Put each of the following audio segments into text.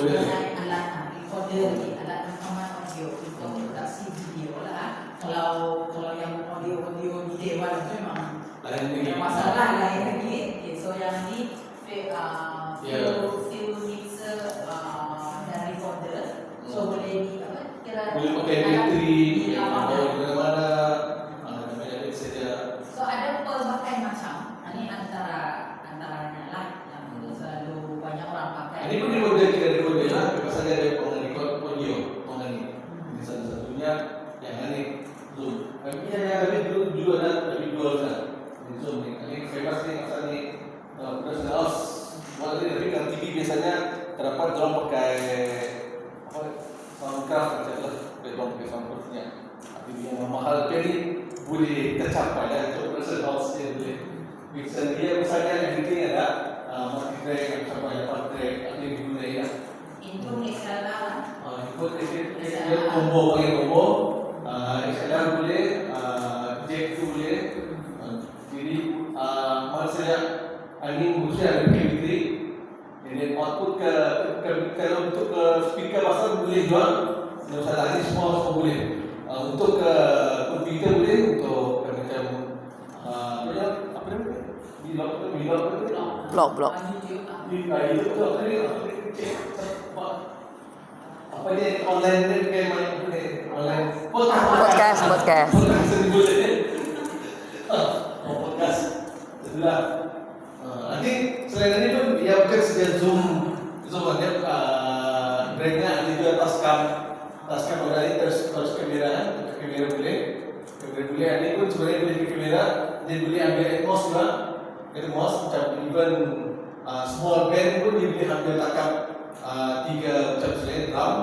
mengenai alat ah, recorder ni, alat rekaman audio untuk produksi video lah. Kalau kalau yang audio-audio di dewan tu memang Lain ada masalah lain lagi. Okay, so yang ni fi- ah, Ya. film film mixer ah, dan recorder. So boleh di apa kira Boleh pakai bateri, mana-mana. Ah. So ada pelbagai macam. Ini antara antaranya lah yang selalu banyak orang pakai. Ini pun dia boleh kira dia boleh lah. Pasal dia ada pengen record audio, pengen ni. Ini salah satunya yang ini Zoom. Tapi yang yang kami dulu dulu ada tapi dua kan. Ini Zoom ni. Ini famous ni pasal ni. Kalau kita sudah os, buat ni tapi kalau TV biasanya terdapat orang pakai apa soundcraft macam lah. Dia orang pakai soundcraftnya. Tapi yang mahal dia ni boleh tercapai lah untuk person house dia boleh. Mixer dia misalnya everything ada uh, multi track macam apa yang track ada yang digunakan lah. Input XLR lah. Uh, ikut dia dia combo pakai combo. XLR boleh, uh, jack tu boleh. Jadi mana saja angin mesti ada KV3. Jadi output ke, ke, kalau untuk ke pasal boleh juga. Tidak usah lagi semua semua boleh. Uh, untuk ke komputer boleh untuk ke macam uh, apa apa? Vlog vlog apa tu? Blog, blog. Ah, YouTube lah. Di ah, itu tu apa ni? Apa ni? Apa? Apa online ni kayak main apa? Online podcast. Podcast, podcast. Podcast boleh. Oh, podcast. Itulah. Ah, nanti selain ini pun dia bukan zoom zoom kamera boleh. Kamera boleh. Ini pun sebenarnya boleh ke kamera dia boleh ambil atmos juga. Atmos macam even uh, small band pun dia boleh ambil takap uh, tiga macam selain drum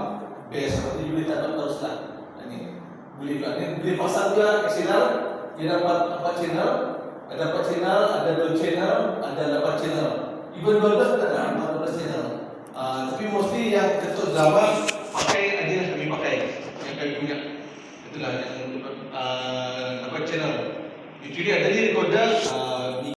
bass atau dia boleh takap terus lah. Ini boleh juga. Ini boleh pasang juga XLR dia dapat apa channel? Ada dapat channel? Ada dua channel. Ada dapat channel. Even 12 ada 14 channel. Uh, tapi mostly yang ketuk drama pakai aja yang kami pakai yang kami punya itulah yang uh, dapat channel Actually ada ni recorder uh,